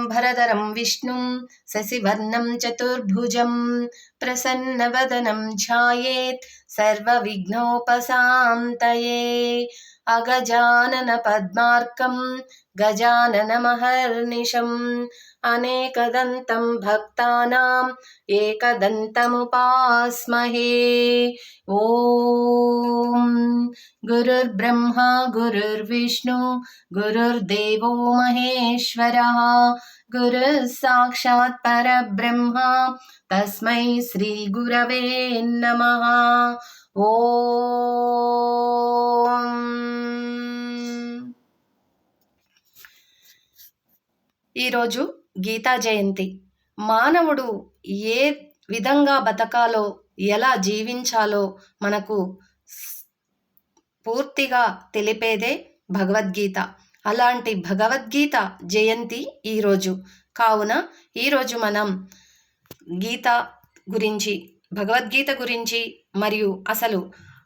शुक्लाम्भरधरं विष्णुं शशिवर्णं चतुर्भुजं प्रसन्नवदनं ध्यायेत् सर्वविघ्नोपशान्तये। अगजाननपद्मार्कं गजाननमहर्निशम्। अनेकदन्तं भक्तानाम् एकदन्तमुपास्महे ॐ गुरुर्ब्रह्मा गुरुर्विष्णु गुरुर्देवो महेश्वरः गुरुः साक्षात् परब्रह्म तस्मै श्रीगुरवे नमः ॐ ఈరోజు గీతా జయంతి. మానవుడు ఏ విధంగా బతకాలో ఎలా జీవించాలో మనకు పూర్తిగా తెలిపేదే భగవద్గీత. అలాంటి భగవద్గీత జయంతి ఈరోజు కావున ఈరోజు మనం గీత గురించి భగవద్గీత గురించి మరియు అసలు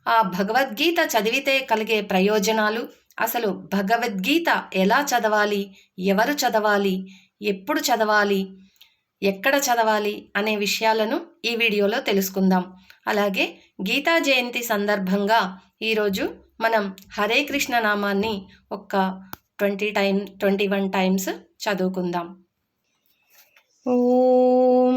ఆ భగవద్గీత చదివితే కలిగే ప్రయోజనాలు అసలు భగవద్గీత ఎలా చదవాలి ఎవరు చదవాలి ఎప్పుడు చదవాలి? ఎక్కడ చదవాలి? అనే విషయాలను ఈ వీడియోలో తెలుసుకుందాం. అలాగే గీతా జయంతి సందర్భంగా ఈరోజు మనం హరే కృష్ణ నామాన్ని ఒక్క twenty time twenty one times చదువుకుందాం. ఓం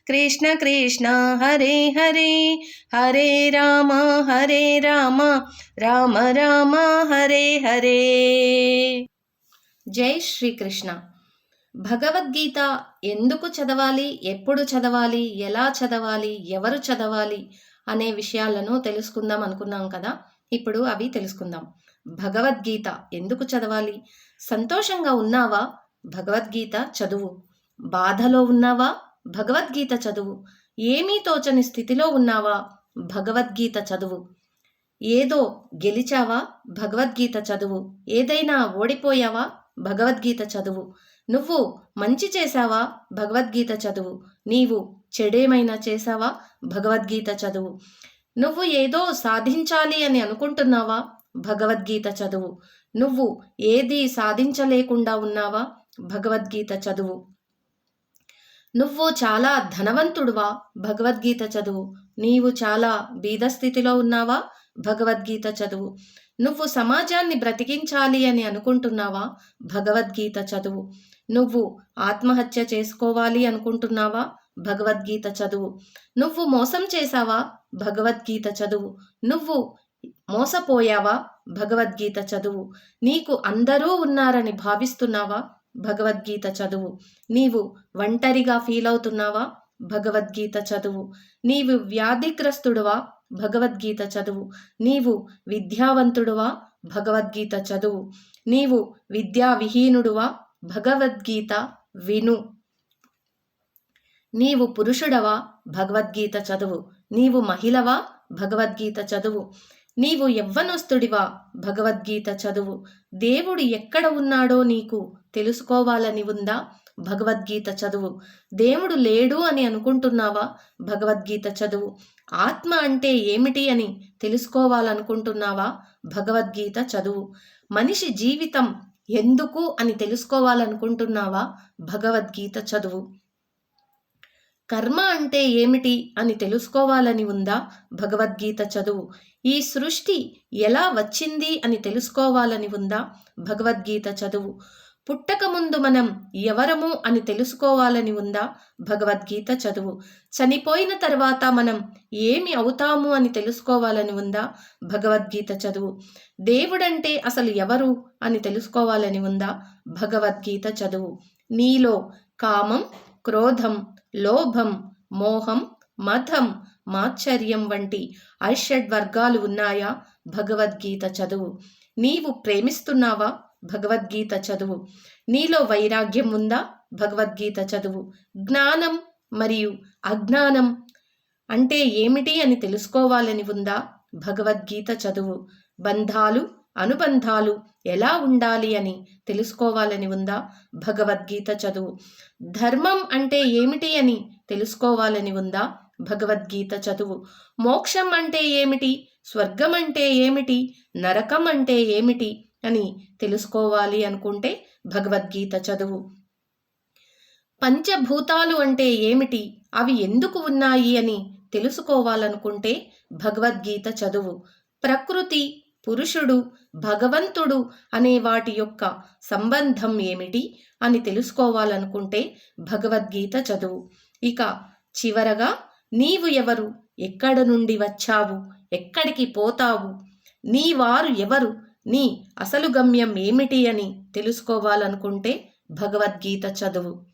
కృష్ణ కృష్ణ హరే హరే హరే రామ హరే రామ రామ రామ హరే హరే. జై శ్రీకృష్ణ. భగవద్గీత ఎందుకు చదవాలి ఎప్పుడు చదవాలి ఎలా చదవాలి ఎవరు చదవాలి అనే విషయాలను తెలుసుకుందాం అనుకున్నాం కదా ఇప్పుడు అవి తెలుసుకుందాం. భగవద్గీత ఎందుకు చదవాలి? సంతోషంగా ఉన్నావా? భగవద్గీత చదువు. బాధలో ఉన్నావా? భగవద్గీత చదువు. ఏమీ తోచని స్థితిలో ఉన్నావా? భగవద్గీత చదువు. ఏదో గెలిచావా? భగవద్గీత చదువు. ఏదైనా ఓడిపోయావా? భగవద్గీత చదువు. నువ్వు మంచి చేశావా? భగవద్గీత చదువు. నీవు చెడేమైనా చేశావా? భగవద్గీత చదువు. నువ్వు ఏదో సాధించాలి అని అనుకుంటున్నావా? భగవద్గీత చదువు. నువ్వు ఏది సాధించలేకుండా ఉన్నావా? భగవద్గీత చదువు. నువ్వు చాలా ధనవంతుడువా? భగవద్గీత చదువు. నీవు చాలా బీదస్థితిలో ఉన్నావా? భగవద్గీత చదువు. నువ్వు సమాజాన్ని బ్రతికించాలి అని అనుకుంటున్నావా? భగవద్గీత చదువు. నువ్వు ఆత్మహత్య చేసుకోవాలి అనుకుంటున్నావా? భగవద్గీత చదువు. నువ్వు మోసం చేశావా? భగవద్గీత చదువు. నువ్వు మోసపోయావా? భగవద్గీత చదువు. నీకు అందరూ ఉన్నారని భావిస్తున్నావా? భగవద్గీత చదువు. నీవు ఒంటరిగా ఫీల్ అవుతున్నావా? భగవద్గీత చదువు. నీవు వ్యాధిగ్రస్తుడువా? భగవద్గీత చదువు. నీవు విద్యావంతుడువా? భగవద్గీత చదువు. నీవు విద్యా విహీనుడువా భగవద్గీత విను. నీవు పురుషుడవా? భగవద్గీత చదువు. నీవు మహిళవా? భగవద్గీత చదువు. నీవు యవ్వనస్తుడివా? భగవద్గీత చదువు. దేవుడు ఎక్కడ ఉన్నాడో నీకు తెలుసుకోవాలని ఉందా? భగవద్గీత చదువు. దేవుడు లేడు అని అనుకుంటున్నావా? భగవద్గీత చదువు. ఆత్మ అంటే ఏమిటి అని తెలుసుకోవాలనుకుంటున్నావా? భగవద్గీత చదువు. మనిషి జీవితం ఎందుకు అని తెలుసుకోవాలనుకుంటున్నావా? భగవద్గీత చదువు. కర్మ అంటే ఏమిటి అని తెలుసుకోవాలని ఉందా భగవద్గీత చదువు? ఈ సృష్టి ఎలా వచ్చింది అని తెలుసుకోవాలని ఉందా భగవద్గీత చదువు? పుట్టక ముందు మనం ఎవరము అని తెలుసుకోవాలని ఉందా భగవద్గీత చదువు? చనిపోయిన తర్వాత మనం ఏమి అవుతాము అని తెలుసుకోవాలని ఉందా భగవద్గీత చదువు? దేవుడంటే అసలు ఎవరు అని తెలుసుకోవాలని ఉందా భగవద్గీత చదువు? నీలో కామం క్రోధం లోభం మోహం మతం మాత్సర్యం వంటి ఐషడ్ వర్గాలు ఉన్నాయా? భగవద్గీత చదువు. నీవు ప్రేమిస్తున్నావా? భగవద్గీత చదువు. నీలో వైరాగ్యం ఉందా? భగవద్గీత చదువు. జ్ఞానం మరియు అజ్ఞానం అంటే ఏమిటి అని తెలుసుకోవాలని ఉందా? భగవద్గీత చదువు. బంధాలు అనుబంధాలు ఎలా ఉండాలి అని తెలుసుకోవాలని ఉందా? భగవద్గీత చదువు. ధర్మం అంటే ఏమిటి అని తెలుసుకోవాలని ఉందా? భగవద్గీత చదువు. మోక్షం అంటే ఏమిటి? స్వర్గం అంటే ఏమిటి? నరకం అంటే ఏమిటి? అని తెలుసుకోవాలి అనుకుంటే భగవద్గీత చదువు. పంచభూతాలు అంటే ఏమిటి? అవి ఎందుకు ఉన్నాయి అని తెలుసుకోవాలనుకుంటే భగవద్గీత చదువు. ప్రకృతి పురుషుడు భగవంతుడు అనే వాటి యొక్క సంబంధం ఏమిటి అని తెలుసుకోవాలనుకుంటే భగవద్గీత చదువు. ఇక చివరగా నీవు ఎవరు? ఎక్కడ నుండి వచ్చావు? ఎక్కడికి పోతావు? నీ వారు ఎవరు? నీ అసలు గమ్యం ఏమిటి అని తెలుసుకోవాలనుకుంటే భగవద్గీత చదువు.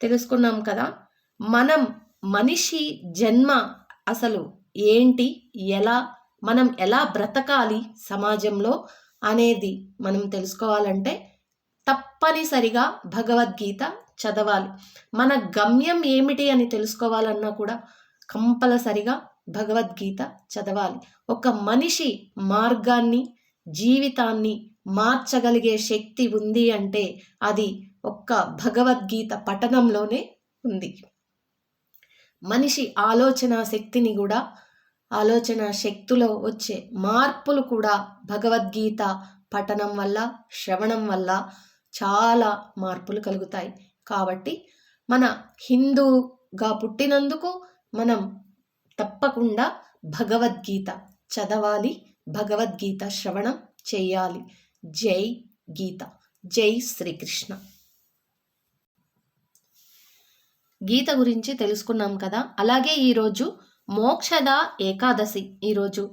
తెలుసుకున్నాం కదా? మనం మనిషి జన్మ అసలు ఏంటి? ఎలా? మనం ఎలా బ్రతకాలి సమాజంలో అనేది మనం తెలుసుకోవాలంటే తప్పనిసరిగా భగవద్గీత చదవాలి. మన గమ్యం ఏమిటి అని తెలుసుకోవాలన్నా కూడా కంపల్సరిగా భగవద్గీత చదవాలి. ఒక మనిషి మార్గాన్ని జీవితాన్ని మార్చగలిగే శక్తి ఉంది అంటే అది ఒక్క భగవద్గీత పఠనంలోనే ఉంది. మనిషి ఆలోచన శక్తిని కూడా ఆలోచన శక్తిలో వచ్చే మార్పులు కూడా భగవద్గీత పఠనం వల్ల శ్రవణం వల్ల చాలా మార్పులు కలుగుతాయి. కాబట్టి మన హిందూగా పుట్టినందుకు మనం తప్పకుండా భగవద్గీత చదవాలి భగవద్గీత శ్రవణం చేయాలి. జై గీత జై శ్రీకృష్ణ. గీత గురించి తెలుసుకున్నాం కదా? అలాగే ఈరోజు మోక్షద ఏకాదశి ఈరోజు.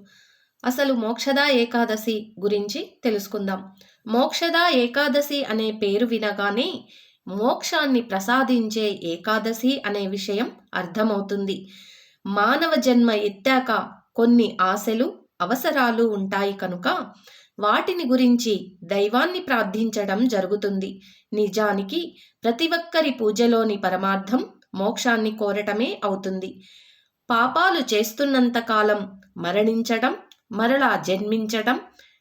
అసలు మోక్షద ఏకాదశి గురించి తెలుసుకుందాం. మోక్షద ఏకాదశి అనే పేరు వినగానే మోక్షాన్ని ప్రసాదించే ఏకాదశి అనే విషయం అర్థమవుతుంది. మానవ జన్మ ఎత్తాక కొన్ని ఆశలు అవసరాలు ఉంటాయి కనుక వాటిని గురించి దైవాన్ని ప్రార్థించడం జరుగుతుంది. నిజానికి ప్రతి ఒక్కరి పూజలోని పరమార్థం మోక్షాన్ని కోరటమే అవుతుంది. పాపాలు చేస్తున్నంత కాలం మరణించటం మరలా జన్మించటం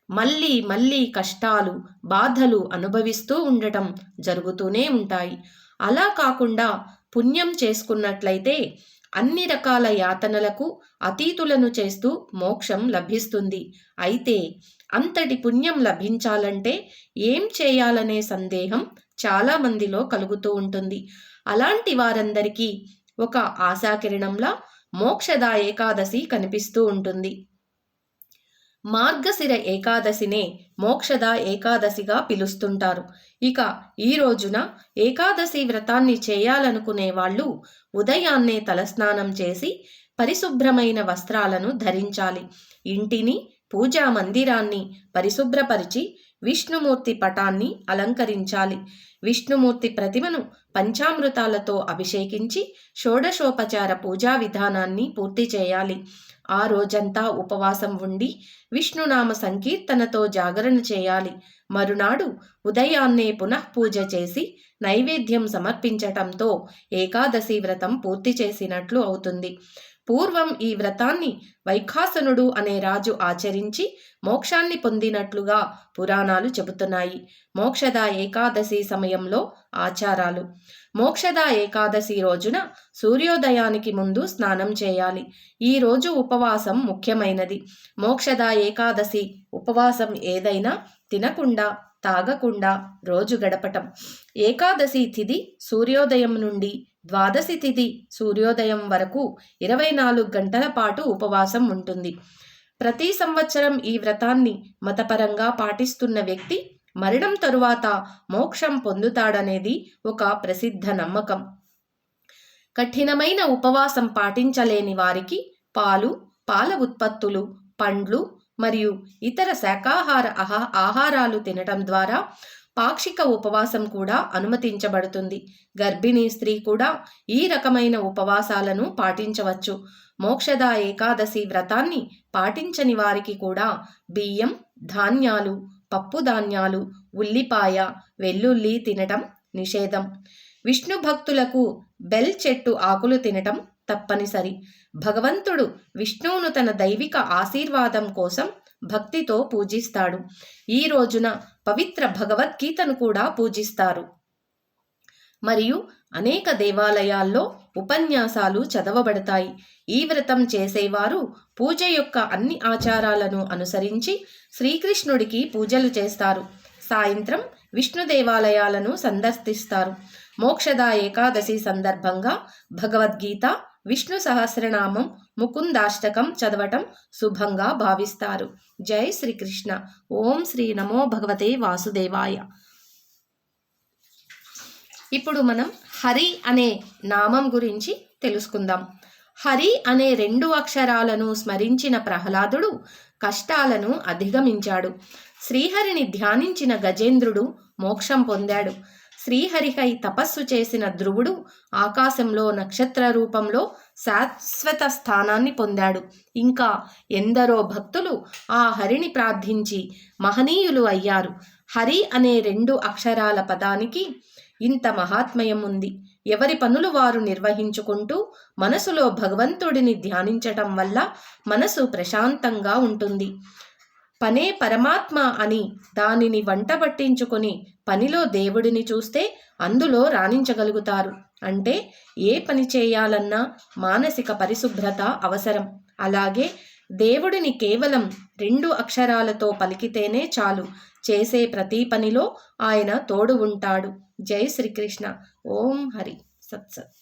మళ్ళీ మళ్ళీ కష్టాలు బాధలు అనుభవిస్తూ ఉండటం జరుగుతూనే ఉంటాయి. అలా కాకుండా పుణ్యం చేసుకున్నట్లయితే అన్ని రకాల యాతనలకు అతీతులను చేస్తూ మోక్షం లభిస్తుంది. అయితే అంతటి పుణ్యం లభించాలంటే ఏం చేయాలనే సందేహం చాలా మందిలో కలుగుతూ ఉంటుంది. అలాంటి వారందరికీ ఒక ఆశాకిరణంలా మోక్షద ఏకాదశి కనిపిస్తూ ఉంటుంది. మార్గశిర ఏకాదశినే మోక్షద ఏకాదశిగా పిలుస్తుంటారు. ఇక ఈ రోజున ఏకాదశి వ్రతాన్ని చేయాలనుకునే వాళ్ళు ఉదయాన్నే తలస్నానం చేసి పరిశుభ్రమైన వస్త్రాలను ధరించాలి. ఇంటిని పూజా మందిరాన్ని పరిశుభ్రపరిచి విష్ణుమూర్తి పటాన్ని అలంకరించాలి. విష్ణుమూర్తి ప్రతిమను పంచామృతాలతో అభిషేకించి షోడశోపచార పూజా విధానాన్ని పూర్తి చేయాలి. ఆ రోజంతా ఉపవాసం ఉండి విష్ణునామ సంకీర్తనతో జాగరణ చేయాలి. మరునాడు ఉదయాన్నే పునః పూజ చేసి నైవేద్యం సమర్పించటంతో ఏకాదశి వ్రతం పూర్తి చేసినట్లు అవుతుంది. పూర్వం ఈ వ్రతాన్ని వైఖాసనుడు అనే రాజు ఆచరించి మోక్షాన్ని పొందినట్లుగా పురాణాలు చెబుతున్నాయి. మోక్షద ఏకాదశి సమయంలో ఆచారాలు. మోక్షద ఏకాదశి రోజున సూర్యోదయానికి ముందు స్నానం చేయాలి. ఈ రోజు ఉపవాసం ముఖ్యమైనది. మోక్షద ఏకాదశి ఉపవాసం ఏదైనా తినకుండా తాగకుండా రోజు గడపటం. ఏకాదశి తిథి సూర్యోదయం నుండి ద్వాదశి తిథి సూర్యోదయం వరకు ఇరవై నాలుగు గంటల పాటు ఉపవాసం ఉంటుంది. ప్రతి సంవత్సరం ఈ వ్రతాన్ని మతపరంగా పాటిస్తున్న వ్యక్తి మరణం తరువాత మోక్షం పొందుతాడనేది ఒక ప్రసిద్ధ నమ్మకం. కఠినమైన ఉపవాసం పాటించలేని వారికి పాలు పాల ఉత్పత్తులు పండ్లు మరియు ఇతర శాకాహార ఆహారాలు తినటం ద్వారా పాక్షిక ఉపవాసం కూడా అనుమతించబడుతుంది. గర్భిణీ స్త్రీ కూడా ఈ రకమైన ఉపవాసాలను పాటించవచ్చు. మోక్షద ఏకాదశి వ్రతాన్ని పాటించని వారికి కూడా బియ్యం ధాన్యాలు పప్పు ధాన్యాలు ఉల్లిపాయ వెల్లుల్లి తినటం నిషేధం. విష్ణు భక్తులకు బెల్ చెట్టు ఆకులు తినటం తప్పనిసరి. భగవంతుడు విష్ణువును తన దైవిక ఆశీర్వాదం కోసం భక్తితో పూజిస్తాడు. ఈ రోజున పవిత్ర భగవద్గీతను కూడా పూజిస్తారు. మరియు అనేక దేవాలయాల్లో ఉపన్యాసాలు చదవబడతాయి. ఈ వ్రతం చేసేవారు పూజ యొక్క అన్ని ఆచారాలను అనుసరించి శ్రీకృష్ణుడికి పూజలు చేస్తారు. సాయంత్రం విష్ణు దేవాలయాలను సందర్శిస్తారు. మోక్షద ఏకాదశి సందర్భంగా భగవద్గీత విష్ణు సహస్రనామం ముకుందాష్టకం చదవటం శుభంగా భావిస్తారు. జై శ్రీకృష్ణ. ఓం శ్రీ నమో భగవతే వాసుదేవాయ. ఇప్పుడు మనం హరి అనే నామం గురించి తెలుసుకుందాం. హరి అనే రెండు అక్షరాలను స్మరించిన ప్రహ్లాదుడు కష్టాలను అధిగమించాడు. శ్రీహరిని ధ్యానించిన గజేంద్రుడు మోక్షం పొందాడు. శ్రీహరికై తపస్సు చేసిన ధ్రువుడు ఆకాశంలో నక్షత్ర రూపంలో శాశ్వత స్థానాన్ని పొందాడు. ఇంకా ఎందరో భక్తులు ఆ హరిని ప్రార్థించి మహనీయులు అయ్యారు. హరి అనే రెండు అక్షరాల పదానికి ఇంత మహాత్మయం ఉంది. ఎవరి పనులు వారు నిర్వహించుకుంటూ మనసులో భగవంతుడిని ధ్యానించటం వల్ల మనసు ప్రశాంతంగా ఉంటుంది. పనే పరమాత్మ అని దానిని వంట పట్టించుకొని పనిలో దేవుడిని చూస్తే అందులో రాణించగలుగుతారు. అంటే ఏ పని చేయాలన్నా మానసిక పరిశుభ్రత అవసరం. అలాగే దేవుడిని కేవలం రెండు అక్షరాలతో పలికితేనే చాలు. చేసే ప్రతి పనిలో ఆయన తోడు ఉంటాడు. జై శ్రీకృష్ణ. ఓం హరి. సత్సత్